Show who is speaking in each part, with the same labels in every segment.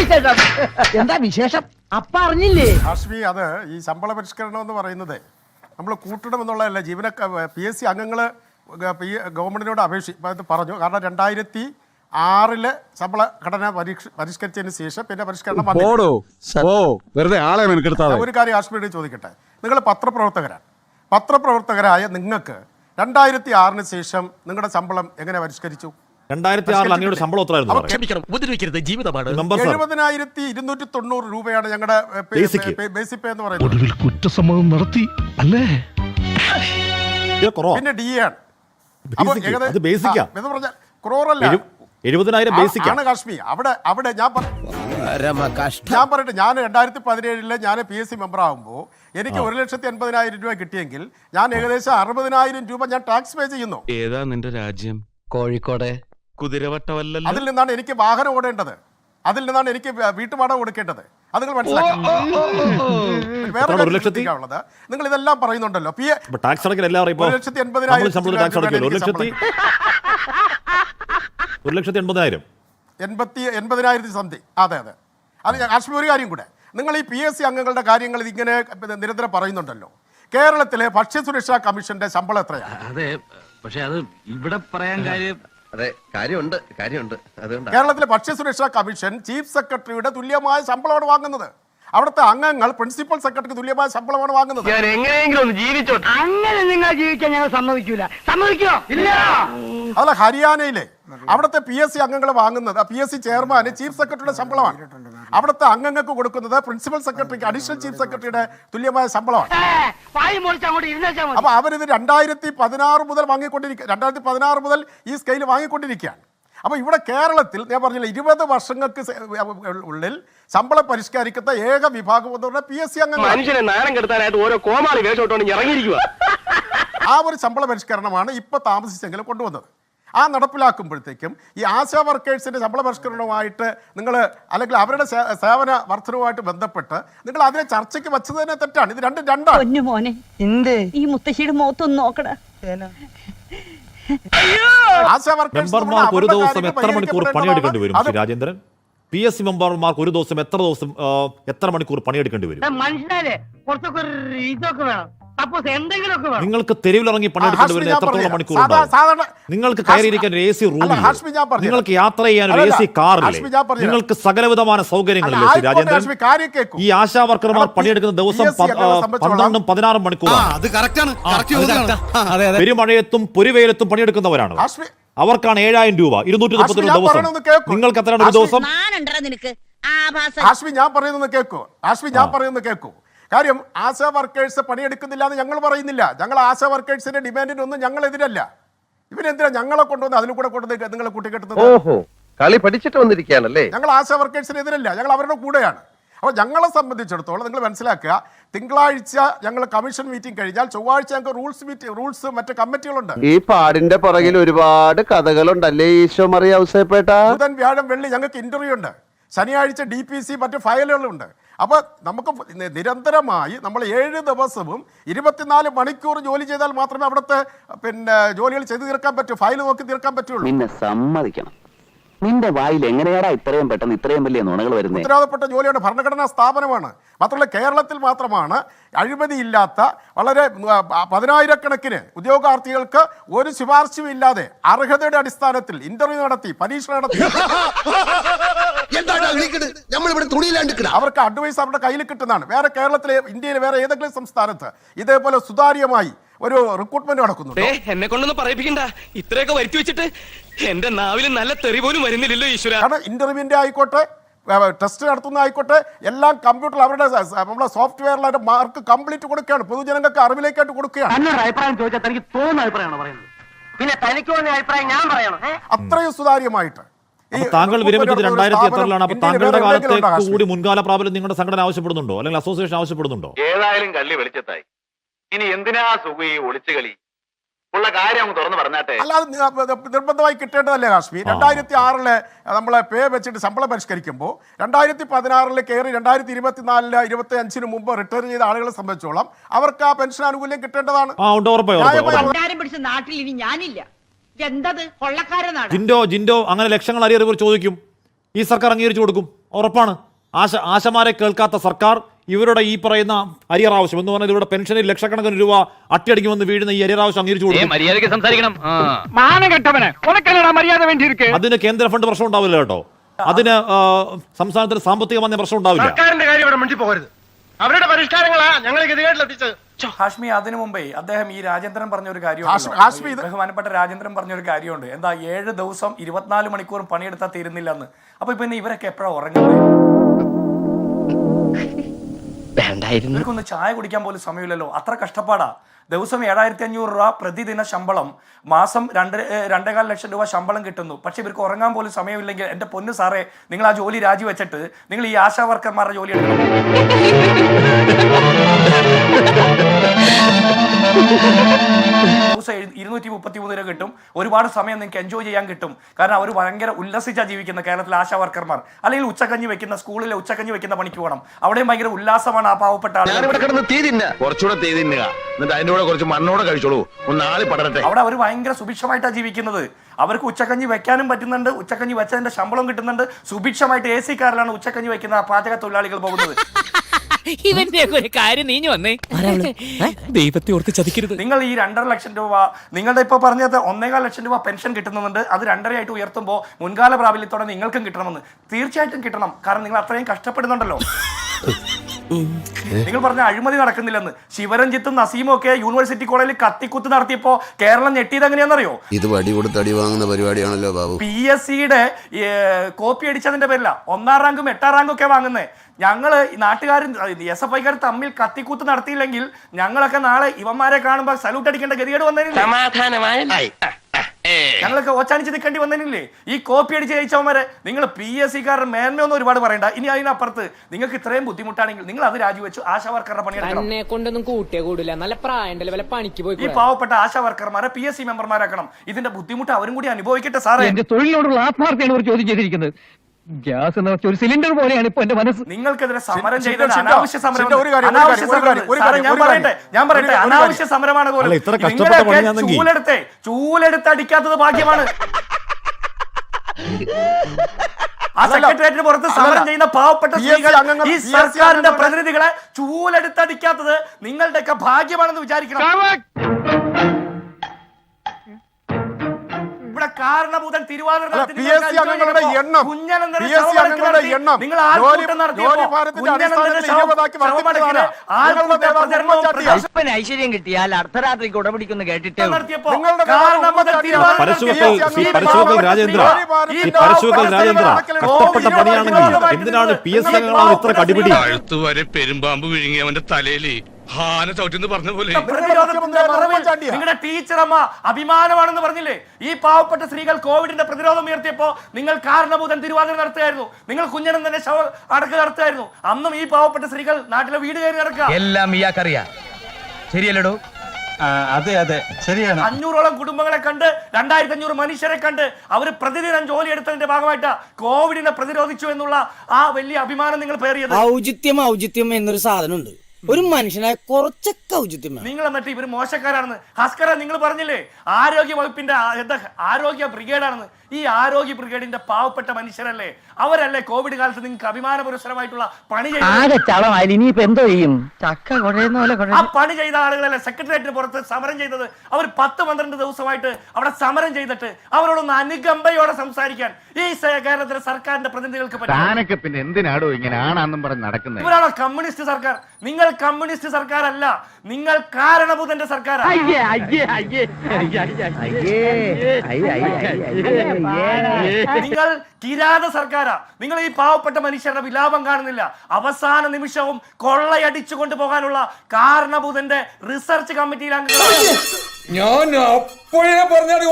Speaker 1: വിശേഷം? എന്താ വിശേഷം? അപ്പ അറിഞ്ഞില്ലേ?
Speaker 2: ഹാഷ്മി അത് ഈ ശമ്പള പരിഷ്കരണം എന്ന് പറയുന്നത് നമ്മൾ കൂട്ടണം എന്നുള്ളതല്ല. ജീവനക്ക പി എസ് സി അംഗങ്ങൾ ഗവൺമെന്റിനോട് അപേക്ഷി പറഞ്ഞു. കാരണം രണ്ടായിരത്തി ആറിൽ ശമ്പള ഘടന പരീക്ഷ പരിഷ്കരിച്ചതിന് ശേഷം പിന്നെ പരിഷ്കരണം
Speaker 3: വെറുതെ ആളെ
Speaker 2: ഒരു കാര്യം ഹാഷ്മിയോട് ചോദിക്കട്ടെ. നിങ്ങൾ പത്രപ്രവർത്തകരാണ്. പത്രപ്രവർത്തകരായ നിങ്ങൾക്ക് രണ്ടായിരത്തി ആറിന് ശേഷം നിങ്ങളുടെ ശമ്പളം എങ്ങനെ പരിഷ്കരിച്ചു?
Speaker 4: രണ്ടായിരത്തി ആറിൽ അങ്ങയുടെ ശമ്പളം എത്രയായിരുന്നു പറയാം
Speaker 5: ക്ഷമിക്കണം ഉപദ്രവിക്കരുത് ജീവിതമാണ്.
Speaker 2: എഴുപതിനായിരത്തി ഇരുന്നൂറ്റി തൊണ്ണൂറ് രൂപയാണ് ഞങ്ങളുടെ. ബേസിക് പേ എന്ന് പറയുന്നത്.
Speaker 6: ഒടുവിൽ കുറ്റസമ്മതം നടത്തി അല്ലേ?
Speaker 2: പിന്നെ ഡി ആണ്.
Speaker 4: എഴുപതിനായിരം ബേസിക്
Speaker 2: കാശ്മീർ. അവിടെ അവിടെ ഞാൻ ഞാൻ പറയട്ടെ ഞാൻ രണ്ടായിരത്തി പതിനേഴിൽ ഞാൻ പി എസ് സി മെമ്പർ ആകുമ്പോൾ എനിക്ക് ഒരു ലക്ഷത്തി എൺപതിനായിരം രൂപ കിട്ടിയെങ്കിൽ ഞാൻ ഏകദേശം അറുപതിനായിരം രൂപ ഞാൻ ടാക്സ് പേ ചെയ്യുന്നു.
Speaker 5: ഏതാ നിന്റെ രാജ്യം?
Speaker 1: കോഴിക്കോട്.
Speaker 5: കുതിരവട്ടമല്ലല്ലോ.
Speaker 2: അതിൽ നിന്നാണ് എനിക്ക് വാഹനം ഓടേണ്ടത്. അതിൽ നിന്നാണ് എനിക്ക് വീട്ടുപാടം കൊടുക്കേണ്ടത്. അത് നിങ്ങൾ മനസ്സിലാക്കണം വേറെ
Speaker 4: ഒരു ലക്ഷത്തി?
Speaker 2: ശ്രദ്ധിക്കാനുള്ളത് നിങ്ങൾ ഇതെല്ലാം പറയുന്നുണ്ടല്ലോ. പി
Speaker 4: ടാക്സ് അടക്കൽ എല്ലാവരും ഇപ്പൊ
Speaker 2: ഒരു ലക്ഷത്തി എൺപതിനായിരം
Speaker 4: ഒരു ലക്ഷത്തി ഒരു ലക്ഷത്തി എൺപതിനായിരം.
Speaker 2: എൺപത്തി എൺപതിനായിരത്തി സംതിങ് അതെ അതെ. അത് കാശ്മീർ ഒരു കാര്യം കൂടെ. നിങ്ങൾ ഈ പി എസ് സി അംഗങ്ങളുടെ കാര്യങ്ങൾ ഇതിങ്ങനെ നിരന്തരം പറയുന്നുണ്ടല്ലോ. കേരളത്തിലെ ഭക്ഷ്യസുരക്ഷാ കമ്മീഷന്റെ ശമ്പളം എത്രയാണ്?
Speaker 7: അതെ പക്ഷെ അത് ഇവിടെ പറയാൻ കാര്യം
Speaker 8: അതെ കാര്യമുണ്ട് കാര്യമുണ്ട്. അതുകൊണ്ട്.
Speaker 2: കേരളത്തിലെ ഭക്ഷ്യസുരക്ഷാ കമ്മീഷൻ ചീഫ് സെക്രട്ടറിയുടെ തുല്യമായ ശമ്പളമാണ് വാങ്ങുന്നത്. അവിടുത്തെ അംഗങ്ങൾ പ്രിൻസിപ്പൽ സെക്രട്ടറിക്ക് തുല്യമായ ശമ്പളമാണ് വാങ്ങുന്നത്.
Speaker 1: ഞാൻ എങ്ങനെയെങ്കിലും ഒന്ന് ജീവിച്ചോട്ടെ. അങ്ങനെ നിങ്ങൾ ജീവിക്കാൻ ഞങ്ങൾ സമ്മതിക്കൂല. സമ്മതിക്കോ? ഇല്ല.
Speaker 2: അതല്ല ഹരിയാനയിലെ അവിടുത്തെ പി എസ് സി അംഗങ്ങൾ വാങ്ങുന്നത് പി എസ് സി ചെയർമാന് ചീഫ് സെക്രട്ടറിയുടെ ശമ്പളമാണ്. അവിടുത്തെ അംഗങ്ങൾക്ക് കൊടുക്കുന്നത് പ്രിൻസിപ്പൽ സെക്രട്ടറിക്ക് അഡീഷണൽ ചീഫ് സെക്രട്ടറിയുടെ തുല്യമായ ശമ്പളമാണ്. അപ്പൊ അവരിത് രണ്ടായിരത്തി പതിനാറ് മുതൽ വാങ്ങിക്കൊണ്ടിരിക്കുക രണ്ടായിരത്തി പതിനാറ് മുതൽ ഈ സ്കെയിൽ വാങ്ങിക്കൊണ്ടിരിക്കുകയാണ്. അപ്പൊ ഇവിടെ കേരളത്തിൽ ഞാൻ പറഞ്ഞില്ല ഇരുപത് വർഷങ്ങൾക്ക് ഉള്ളിൽ ശമ്പളം പരിഷ്കരിക്കുന്ന ഏക വിഭാഗം എന്ന് പറഞ്ഞാൽ പി എസ് സി അംഗങ്ങൾ.
Speaker 1: മനുഷ്യനെ നാണം കെടുത്താനായിട്ട് ഓരോ കോമാളി ഇറങ്ങിയിരിക്കുക
Speaker 2: ആ ഒരു ശമ്പള പരിഷ്കരണമാണ് ഇപ്പൊ താമസിച്ചെങ്കിലും കൊണ്ടുവന്നത്. ആ നടപ്പിലാക്കുമ്പോഴത്തേക്കും ഈ ആശാ വർക്കേഴ്സിന്റെ ശമ്പള പരിഷ്കരണവുമായിട്ട് നിങ്ങൾ അല്ലെങ്കിൽ അവരുടെ സേവന വർധനവുമായിട്ട് ബന്ധപ്പെട്ട് നിങ്ങൾ അതിനെ ചർച്ചയ്ക്ക് വെച്ചത് തന്നെ തെറ്റാണ്. ഇത് രണ്ടും രണ്ടാണ്.
Speaker 9: മോനെ. ഈ മുത്തശ്ശിയുടെ മുഖത്തൊന്ന് നോക്കടാ.
Speaker 2: ആശാ വർക്കേഴ്സ് എന്ന്
Speaker 4: മെമ്പർമാർക്ക് ഒരു ദിവസം എത്ര മണിക്കൂർ. പണിയെടുക്കേണ്ടി വരും Shri Rajendran? P S C മെമ്പർമാർക്ക് ഒരു ദിവസം എത്ര ദിവസം എത്ര മണിക്കൂർ പണിയെടുക്കേണ്ടി വരും?
Speaker 1: മനുഷ്യനല്ലേ കുറച്ചൊക്കെ ഒരു ഇതൊക്കെ വേണം.
Speaker 4: നിങ്ങൾക്ക് തെരുവിലിറങ്ങി പണിയെടുക്കേണ്ടി വരുന്ന എത്രത്തോളം. മണിക്കൂർ നിങ്ങൾക്ക് കയറിയിരിക്കാൻ ഒരു എ സി
Speaker 2: പറഞ്ഞുതരാം.
Speaker 4: നിങ്ങൾക്ക് യാത്ര ചെയ്യാൻ ഒരു എ സി
Speaker 2: പറഞ്ഞുതരാം.
Speaker 4: നിങ്ങൾക്ക് സകലവിധമായ
Speaker 2: സൗകര്യങ്ങൾ
Speaker 4: രാജേന്ദ്രൻ. ഈ ആശാ വർക്കർമാർ പണിയെടുക്കുന്ന ദിവസം പന്ത്രണ്ടും പതിനാറും മണിക്കൂറാണ്. പെരുമഴയത്തും പൊരിവെയിലത്തും പണിയെടുക്കുന്നവരാണ്. അവർക്കാണ് ഏഴായിരം രൂപ ഇരുന്നൂറ്റി മുപ്പത്തി ദിവസം. നിങ്ങൾക്ക് എത്രയാണ് ഒരു ദിവസം?
Speaker 2: ഞാൻ പറയുന്നത് കേൾക്കൂ ഹാഷ്മി ഞാൻ പറയുന്നത് കേൾക്കൂ കാര്യം ആശാ വർക്കേഴ്സ് പണിയെടുക്കുന്നില്ല എന്ന് ഞങ്ങൾ പറയുന്നില്ല. ഞങ്ങൾ ആശാ വർക്കേഴ്സിന്റെ ഡിമാൻഡിനൊന്നും ഞങ്ങൾ എതിരല്ല ഇവരെന്തിനാ ഞങ്ങളെ കൊണ്ടുവന്ന് അതിൽ കൂടെ കൊണ്ടുവന്ന് നിങ്ങളെ കൂട്ടിക്കെട്ടുന്നത്
Speaker 8: ഓഹോ കളി പഠിച്ചിട്ട് വന്നിരിക്കുകയാണല്ലേ?
Speaker 2: ഞങ്ങൾ ആശാ വർക്കേഴ്സിന് എതിരല്ല. ഞങ്ങൾ അവരുടെ കൂടെയാണ്. അപ്പോൾ ഞങ്ങളെ സംബന്ധിച്ചിടത്തോളം നിങ്ങൾ മനസ്സിലാക്കുക തിങ്കളാഴ്ച ഞങ്ങൾ കമ്മീഷൻ മീറ്റിംഗ് കഴിഞ്ഞാൽ ചൊവ്വാഴ്ച ഞങ്ങൾക്ക് റൂൾസ് മീറ്റിംഗ് റൂൾസ് മറ്റ് കമ്മിറ്റികളുണ്ട്.
Speaker 10: ഈ പാടിന്റെ പുറകിൽ ഒരുപാട് കഥകളുണ്ടല്ലേ ഈശോ മറിയ
Speaker 2: ബുധൻ വ്യാഴം വെള്ളി ഞങ്ങൾക്ക് ഇന്റർവ്യൂ ഉണ്ട്. ശനിയാഴ്ച ഡി പി സി മറ്റ് ഫയലുകളുണ്ട്. അപ്പോൾ നമുക്ക് നിരന്തരമായി നമ്മൾ ഏഴ് ദിവസവും ഇരുപത്തിനാല് മണിക്കൂർ ജോലി ചെയ്താൽ മാത്രമേ അവിടുത്തെ പിന്നെ ജോലികൾ ചെയ്തു തീർക്കാൻ പറ്റൂ ഫയൽ നോക്കി തീർക്കാൻ പറ്റുള്ളൂ.
Speaker 10: സമ്മതിക്കണം. നിന്റെ വായിൽ എങ്ങനെയാടാ ഇത്രയും പെട്ടെന്ന് ഇത്രയും വലിയ നുണകൾ വരുന്നത്
Speaker 2: ഉത്തരവാദപ്പെട്ട ജോലിയാണ് ഭരണഘടനാ സ്ഥാപനമാണ്. മാത്രമല്ല കേരളത്തിൽ മാത്രമാണ് അഴിമതിയില്ലാത്ത വളരെ പതിനായിരക്കണക്കിന് ഉദ്യോഗാർത്ഥികൾക്ക് ഒരു ശുപാർശയും ഇല്ലാതെ അർഹതയുടെ അടിസ്ഥാനത്തിൽ ഇന്റർവ്യൂ നടത്തി പരീക്ഷ നടത്തി. അവർക്ക് അഡ്വൈസ് അവരുടെ കയ്യിൽ കിട്ടുന്നതാണ്. വേറെ കേരളത്തിലെ ഇന്ത്യയിലെ വേറെ ഏതെങ്കിലും സംസ്ഥാനത്ത് ഇതേപോലെ സുതാര്യമായി ഒരു റിക്രൂട്ട്മെന്റ് നടക്കുന്നുണ്ട്?
Speaker 5: എന്നെ കൊണ്ടൊന്നും പറയിപ്പിക്കണ്ട. ഇത്രയൊക്കെ വരുത്തി വെച്ചിട്ട് എന്റെ നാവിൽ നല്ല തെറി പോലും വരുന്നില്ലല്ലോ ഈശ്വര.
Speaker 2: കാരണം ഇന്റർവ്യൂവിന്റെ ആയിക്കോട്ടെ ടെസ്റ്റ് നടത്തുന്ന ആയിക്കോട്ടെ എല്ലാം കമ്പ്യൂട്ടർ അവരുടെ നമ്മുടെ സോഫ്റ്റ്വെയറിൽ അവരുടെ മാർക്ക് കംപ്ലീറ്റ് കൊടുക്കുകയാണ്. പൊതുജനങ്ങൾക്ക് അറിവിലേക്കായിട്ട് കൊടുക്കുകയാണ്.
Speaker 1: അഭിപ്രായം ചോദിച്ചാൽ തനിക്ക് തോന്നുന്ന അഭിപ്രായമാണ് പറയുന്നത്. പിന്നെ തനിക്ക് തോന്നിയ അഭിപ്രായം ഞാൻ പറയണം
Speaker 2: അത്രയും സുതാര്യമായിട്ട്.
Speaker 4: താങ്കൾ വിരമിച്ചത് രണ്ടായിരത്തി എത്രയിലാണ്? അപ്പൊ താങ്കളുടെ
Speaker 2: ഹാഷ്മി?
Speaker 4: കൂടി മുൻകാല പ്രാബല്യം നിങ്ങളുടെ സംഘടന ആവശ്യപ്പെടുന്നുണ്ടോ? അല്ലെങ്കിൽ അസോസിയേഷൻ ആവശ്യപ്പെടുന്നുണ്ടോ?
Speaker 11: ഏതായാലും കള്ളി വെളിച്ചത്തായി. ഇനി എന്തിനാ സുഖി ഈ ഒളിച്ചു കളി ഉള്ള കാര്യം അങ്ങ് തുറന്നു പറഞ്ഞാട്ടെ.
Speaker 2: അല്ലാതെ നിർബന്ധമായി കിട്ടേണ്ടതല്ലേ കാശ്മീർ? രണ്ടായിരത്തി ആറിൽ നമ്മളെ പേ വെച്ചിട്ട് ശമ്പളം പരിഷ്കരിക്കുമ്പോൾ രണ്ടായിരത്തി പതിനാറിൽ കയറി രണ്ടായിരത്തി ഇരുപത്തിനാലിൽ ഇരുപത്തി അഞ്ചിന് മുമ്പ് റിട്ടയർ ചെയ്ത ആളുകളെ സംബന്ധിച്ചോളം അവർക്ക് ആ പെൻഷൻ ആനുകൂല്യം കിട്ടേണ്ടതാണ്.
Speaker 9: പിടിച്ച നാട്ടിൽ ഇനി ഞാനില്ല.
Speaker 4: ജിൻഡോ ജിൻഡോ അങ്ങനെ ലക്ഷങ്ങൾ അറിയറിയവർ ചോദിക്കും. ഈ സർക്കാർ അംഗീകരിച്ചു കൊടുക്കും. ഉറപ്പാണ്. ആശ ആശമാരെ കേൾക്കാത്ത സർക്കാർ ഇവരുടെ ഈ പറയുന്ന അരിയർ ആവശ്യം എന്ന് പറഞ്ഞാൽ ഇവരുടെ പെൻഷനിൽ ലക്ഷക്കണക്കിന് രൂപ അട്ടിയടിക്കുമെന്ന് വീഴുന്ന ഈ അരിയർ ആവശ്യം അംഗീകരിച്ചു കൊടുക്കും. അതിന് കേന്ദ്ര ഫണ്ട് പ്രശ്നം ഉണ്ടാവില്ല കേട്ടോ. അതിന് സംസ്ഥാനത്തിന് സാമ്പത്തികമായ പ്രശ്നം ഉണ്ടാവില്ല.
Speaker 1: സർക്കാരിന്റെ കാര്യം ഇവിടെ മിണ്ടി പോകരുത് അവരുടെ പരിഷ്കാരങ്ങളാ ഞങ്ങൾ ഗതികേട്ടിലെത്തിച്ചത്
Speaker 5: ഹാഷ്മി അതിനു മുമ്പേ അദ്ദേഹം ഈ രാജേന്ദ്രൻ പറഞ്ഞ ഒരു കാര്യമുണ്ട്.
Speaker 2: ഹാഷ്മി- ഹാഷ്മി ഇത്-
Speaker 5: ബഹുമാനപ്പെട്ട രാജേന്ദ്രൻ പറഞ്ഞ ഒരു കാര്യമുണ്ട്. എന്താ ഏഴ് ദിവസം ഇരുപത്തിനാല് മണിക്കൂറും പണിയെടുത്താൽ തീരുന്നില്ലെന്ന്. അപ്പൊ പിന്നെ ഇവരൊക്കെ എപ്പോഴാ ഉറങ്ങുന്നത്? ഇവർക്കൊന്ന് ചായ കുടിക്കാൻ പോലും സമയമില്ലല്ലോ. അത്ര കഷ്ടപ്പാടാ. ദിവസം ഏഴായിരത്തി അഞ്ഞൂറ് രൂപ പ്രതിദിന ശമ്പളം. മാസം രണ്ട് രണ്ടേകാല രണ്ടേകാൽ ലക്ഷം രൂപ ശമ്പളം കിട്ടുന്നു. പക്ഷെ ഇവർക്ക് ഉറങ്ങാൻ പോലും സമയമില്ലെങ്കിൽ എന്റെ പൊന്നു സാറേ നിങ്ങൾ ആ ജോലി രാജിവെച്ചിട്ട് നിങ്ങൾ ഈ ആശാ വർക്കർമാരുടെ ജോലി എടുക്കണം. ഇരുന്നൂറ്റി മുപ്പത്തി ഒരുപാട് സമയം നിങ്ങൾക്ക് എൻജോയ് ചെയ്യാൻ കിട്ടും. കാരണം അവർ ഭയങ്കര ഉല്ലസിച്ചാണ് ജീവിക്കുന്ന കേരളത്തിലെ ആശാ വർക്കർമാർ. അല്ലെങ്കിൽ ഉച്ചക്കഞ്ഞി വെക്കുന്ന സ്കൂളിലെ ഉച്ചക്കഞ്ഞി വെക്കുന്ന പണിക്ക് പോകണം. അവിടെയും ഭയങ്കര ഉല്ലാസമാണ് ആ പാവപ്പെട്ട അവിടെ അവർ ഭയങ്കര സുഭിക്ഷമായിട്ടാണ് ജീവിക്കുന്നത്. അവർക്ക് ഉച്ചക്കഞ്ഞി വെക്കാനും പറ്റുന്നുണ്ട്. ഉച്ചക്കഞ്ഞി വെച്ചതിന്റെ ശമ്പളം കിട്ടുന്നുണ്ട്. സുഭിക്ഷമായിട്ട് എ സി കാറിലാണ് ഉച്ചക്കഞ്ഞി വെക്കുന്ന പാചക തൊഴിലാളികൾ പോകുന്നത്. ഇവന്റെ ഒരു കാര്യം നീഞ്ഞു വന്നേ. ദൈവത്തെ ഓർത്ത് ചതിക്കരുത്. നിങ്ങൾ ഈ രണ്ടര ലക്ഷം രൂപ നിങ്ങളുടെ ഇപ്പൊ പറഞ്ഞത് ഒന്നേകാൽ ലക്ഷം രൂപ പെൻഷൻ കിട്ടുന്നുണ്ട് അത് രണ്ടരയായിട്ട് ഉയർത്തുമ്പോൾ മുൻകാല പ്രാബല്യത്തോടെ നിങ്ങൾക്കും കിട്ടണമെന്ന്. തീർച്ചയായിട്ടും കിട്ടണം കാരണം നിങ്ങൾ അത്രയും കഷ്ടപ്പെടുന്നുണ്ടല്ലോ. നിങ്ങൾ പറഞ്ഞ അഴിമതി നടക്കുന്നില്ലെന്ന്. ശിവരഞ്ജിത്തും നസീമും ഒക്കെ യൂണിവേഴ്സിറ്റി കോളേജിൽ കത്തിക്കുത്ത് നടത്തിയപ്പോ കേരളം ഞെട്ടിയത് എങ്ങനെയാണെന്നറിയോ?
Speaker 3: ഇത് വടി കൊടുത്ത് അടി വാങ്ങുന്ന പരിപാടിയാണല്ലോ ബാബു.
Speaker 5: പി എസ് സിയുടെ കോപ്പി അടിച്ചതിന്റെ പേരില. ഒന്നാം റാങ്കും എട്ടാം റാങ്കും ഒക്കെ വാങ്ങുന്നേ. ഞങ്ങൾ നാട്ടുകാരും എസ് എഫ് ഐക്കാർ തമ്മിൽ കത്തിക്കൂത്ത് നടത്തിയില്ലെങ്കിൽ ഞങ്ങളൊക്കെ നാളെ ഇവന്മാരെ കാണുമ്പോൾ സല്യൂട്ട് അടിക്കേണ്ട ഗതികേട് വന്നേനില്ലേ ഞങ്ങളൊക്കെ ഓച്ചാനിച്ച് നിൽക്കേണ്ടി വന്നില്ലേ ഈ കോപ്പി അടിച്ച് ജയിച്ചവന്മാരെ നിങ്ങൾ പി എസ് സിക്കാരുടെ മേന്മയൊന്നും ഒരുപാട് പറയണ്ട. ഇനി അതിനപ്പുറത്ത് നിങ്ങൾക്ക് ഇത്രയും ബുദ്ധിമുട്ടാണെങ്കിൽ നിങ്ങൾ അത് രാജിവെച്ചു ആശാ വർക്കറുടെ പണിയെടുക്കണം
Speaker 9: എന്നെ കൊണ്ടൊന്നും കൂട്ടിയേ കൂടില്ല നല്ല പ്രായം വല്ല പണിക്ക് പോയി
Speaker 5: ഈ പാവപ്പെട്ട ആശാ വർക്കർമാരെ പി എസ് സി മെമ്പർമാരാക്കണം. ഇതിന്റെ ബുദ്ധിമുട്ട് അവരും കൂടി അനുഭവിക്കട്ടെ സാറേ.
Speaker 1: എന്റെ തൊഴിലിനോടുള്ള ആത്മാർത്ഥയാണ് ഇവർ ചോദ്യം ചെയ്തിരിക്കുന്നത്. ഗ്യാസ് എന്ന് വെച്ച ഒരു സിലിണ്ടർ പോലെയാണ് ഇപ്പൊ എന്റെ മനസ്സ്.
Speaker 5: നിങ്ങൾക്കെതിരെ സമരം
Speaker 2: ചെയ്ത
Speaker 5: അനാവശ്യ സമരം
Speaker 2: ഒരു കാര്യം,
Speaker 5: അനാവശ്യ സമരം സാറേ, ഞാൻ പറയട്ടെ ഞാൻ പറയട്ടെ അനാവശ്യ സമരമാണ് പോലും.
Speaker 4: അല്ല, ഇത്ര കഷ്ടപ്പെട്ട
Speaker 5: നിങ്ങളെയൊക്കെ
Speaker 4: പണിയാണെങ്കി-
Speaker 5: ചൂലെടുത്തേ ചൂലെടുത്ത് അടിക്കാത്തത് ഭാഗ്യമാണ്. ആ. സെക്രട്ടേറിയറ്റിന് പുറത്ത് സമരം
Speaker 2: അല്ലല്ല.
Speaker 5: ചെയ്യുന്ന പാവപ്പെട്ട
Speaker 2: PSC
Speaker 5: സ്ത്രീകൾ
Speaker 2: അംഗങ്ങൾ-
Speaker 5: ഈ
Speaker 2: PSC
Speaker 5: സർക്കാരിന്റെ
Speaker 2: അംഗങ്ങളുടെ-
Speaker 5: പ്രതിനിധികളെ ചൂലെടുത്തടിക്കാത്തത് നിങ്ങളുടെയൊക്കെ ഭാഗ്യമാണെന്ന് വിചാരിക്കണം.
Speaker 2: അംഗങ്ങളുടെ
Speaker 5: അനുഭവിച്ചപ്പോ
Speaker 2: എണ്ണം അംഗങ്ങളുടെ എണ്ണം
Speaker 5: നിങ്ങൾ
Speaker 9: ഐശ്വര്യം കിട്ടിയാൽ അർദ്ധരാത്രിക്ക് ഉടപിടിക്കുന്ന കേട്ടിട്ട്
Speaker 5: കാരണഭൂതൻ
Speaker 4: ഈ പരശുവെക്കൽ രാജേന്ദ്ര കഷ്ടപ്പെട്ട പണിയാണെങ്കിൽ എന്തിനാണ് പി എസ് അംഗങ്ങളാണ് ഇത്ര കടിപിടി?
Speaker 5: സ്ത്രീകൾ
Speaker 7: കഴുത്ത് വരെ പെരുമ്പാമ്പ് വിഴുങ്ങി അവന്റെ തലയിൽ ഹാന ചവിട്ടിന്ന് പറഞ്ഞ പോലെ.
Speaker 5: നിങ്ങളുടെ ടീച്ചറമ്മ അഭിമാനമാണെന്ന് പറഞ്ഞില്ലേ? ഈ പാവപ്പെട്ട സ്ത്രീകൾ കോവിഡിന്റെ പ്രതിരോധം ഉയർത്തിയപ്പോ നിങ്ങൾ കാരണഭൂതൻ തിരുവാതിര നടത്തുകയായിരുന്നു. നിങ്ങൾ കുഞ്ഞനം തന്നെ ശവ അടക്ക് നടത്തുകയായിരുന്നു. അന്നും ഈ പാവപ്പെട്ട സ്ത്രീകൾ നാട്ടിലെ വീട് കയറി നടക്കുക.
Speaker 1: എല്ലാം ഇയാൾക്കറിയാ. ശരിയല്ലടോ? അതെ അതെ. ശരിയാണ്.
Speaker 5: അഞ്ഞൂറോളം കുടുംബങ്ങളെ കണ്ട് രണ്ടായിരത്തി അഞ്ഞൂറ് മനുഷ്യരെ കണ്ട് അവർ പ്രതിദിനം ജോലി എടുത്തതിന്റെ ഭാഗമായിട്ട് കോവിഡിനെ പ്രതിരോധിച്ചു എന്നുള്ള ആ വലിയ അഭിമാനം നിങ്ങൾ പേറിയത്.
Speaker 9: ഔചിത്യം ഔചിത്യം എന്നൊരു സാധനമുണ്ട്. ഒരു മനുഷ്യനായ കുറച്ചൊക്കെ ഔചിത്യം
Speaker 5: നിങ്ങൾ എന്നിട്ട് ഇവർ മോശക്കാരാണെന്ന്. ഹസ്കര നിങ്ങൾ പറഞ്ഞില്ലേ? ആരോഗ്യ വകുപ്പിന്റെ ആരോഗ്യ ബ്രിഗേഡാണെന്ന്. ഈ ആരോഗ്യ ബ്രിഗേഡിന്റെ പാവപ്പെട്ട മനുഷ്യരല്ലേ അവരല്ലേ കോവിഡ് കാലത്ത് നിങ്ങൾക്ക് അഭിമാന പുരസ്സരമായിട്ടുള്ള പണി
Speaker 1: എന്തോ ചെയ്യും ചക്ക കുഴയുന്ന പോലെ
Speaker 5: ആ പണി ചെയ്ത ആളുകളല്ലേ സെക്രട്ടേറിയറ്റിന് പുറത്ത് സമരം ചെയ്തത് അവർ പത്ത് പന്ത്രണ്ട് ദിവസമായിട്ട് അവിടെ സമരം ചെയ്തിട്ട് അവരോടൊന്ന് അനുകമ്പയോടെ സംസാരിക്കാൻ ഈ കേരളത്തിലെ സർക്കാരിന്റെ പ്രതിനിധികൾക്ക് പറ്റും
Speaker 11: പിന്നെ എന്തിനാടോ ഇങ്ങനെ ആണാന്നും പറഞ്ഞ് നടക്കുന്നത്
Speaker 5: ഇവരാണോ കമ്മ്യൂണിസ്റ്റ് സർക്കാർ നിങ്ങൾ കമ്മ്യൂണിസ്റ്റ് സർക്കാർ അല്ല നിങ്ങൾ കാരണഭൂതന്റെ സർക്കാരാണ് നിങ്ങൾ കിരാത സർക്കാരാ. നിങ്ങൾ ഈ പാവപ്പെട്ട മനുഷ്യരുടെ വിലാപം കാണുന്നില്ല. അവസാന നിമിഷവും കൊള്ളയടിച്ചു കൊണ്ടുപോകാനുള്ള കാരണഭൂതന്റെ റിസർച്ച് കമ്മിറ്റിയിലാണ് അംഗങ്ങളാണ്.
Speaker 6: ഞാൻ അപ്പോഴേ പറഞ്ഞാണ്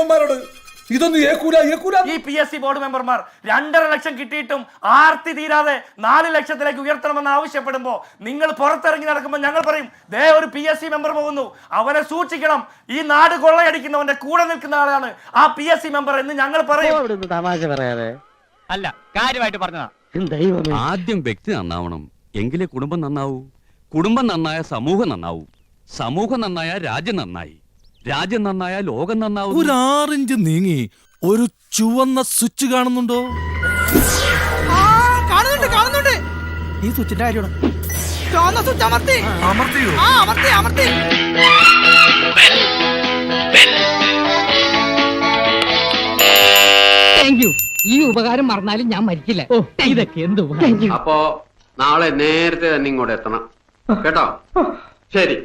Speaker 6: ഇതൊന്നും ഏക്കൂല ഏക്കൂല.
Speaker 5: ഈ പി എസ് സി ബോർഡ് മെമ്പർമാർ രണ്ടര ലക്ഷം കിട്ടിയിട്ടും ആർത്തി തീരാതെ നാല് ലക്ഷത്തിലേക്ക് ഉയർത്തണമെന്ന് ആവശ്യപ്പെടുമ്പോ നിങ്ങൾ പുറത്തിറങ്ങി നടക്കുമ്പോൾ ഞങ്ങൾ പറയും ദേ ഒരു പി എസ് സി മെമ്പർ പോകുന്നു. അവനെ സൂക്ഷിക്കണം. ഈ നാട് കൊള്ളയടിക്കുന്നവന്റെ കൂടെ നിൽക്കുന്ന ആളാണ് ആ പി എസ് സി മെമ്പർ എന്ന് ഞങ്ങൾ പറയും.
Speaker 1: തമാശ പറയാതെ.
Speaker 5: അല്ല കാര്യമായിട്ട് പറഞ്ഞതാ.
Speaker 1: ദൈവമേ.
Speaker 7: ആദ്യം വ്യക്തി നന്നാവണം എങ്കിലേ കുടുംബം നന്നാവൂ. കുടുംബം നന്നായ സമൂഹം നന്നാവൂ. സമൂഹം നന്നായ രാജ്യം നന്നായി. രാജ്യം നന്നായ ലോകം നന്നാവും.
Speaker 6: ഒരു ആറിഞ്ച് നീങ്ങി ഒരു ചുവന്ന സ്വിച്ച് കാണുന്നുണ്ടോ?
Speaker 9: കാണുന്നുണ്ട് ഈ സ്വിച്ചിന്റെ കാര്യമാണ്. സ്വിച്ച് അമർത്തി.
Speaker 6: അമർത്തിയോ?
Speaker 9: ആ അമർത്തി അമർത്തി.
Speaker 1: താങ്ക് യു ഈ ഉപകാരം മറന്നാലും ഞാൻ മരിക്കില്ല. ഓ ഇതൊക്കെ എന്ത്
Speaker 11: അപ്പോ നാളെ നേരത്തെ തന്നെ ഇങ്ങോട്ട് എത്തണം. കേട്ടോ? ശരി.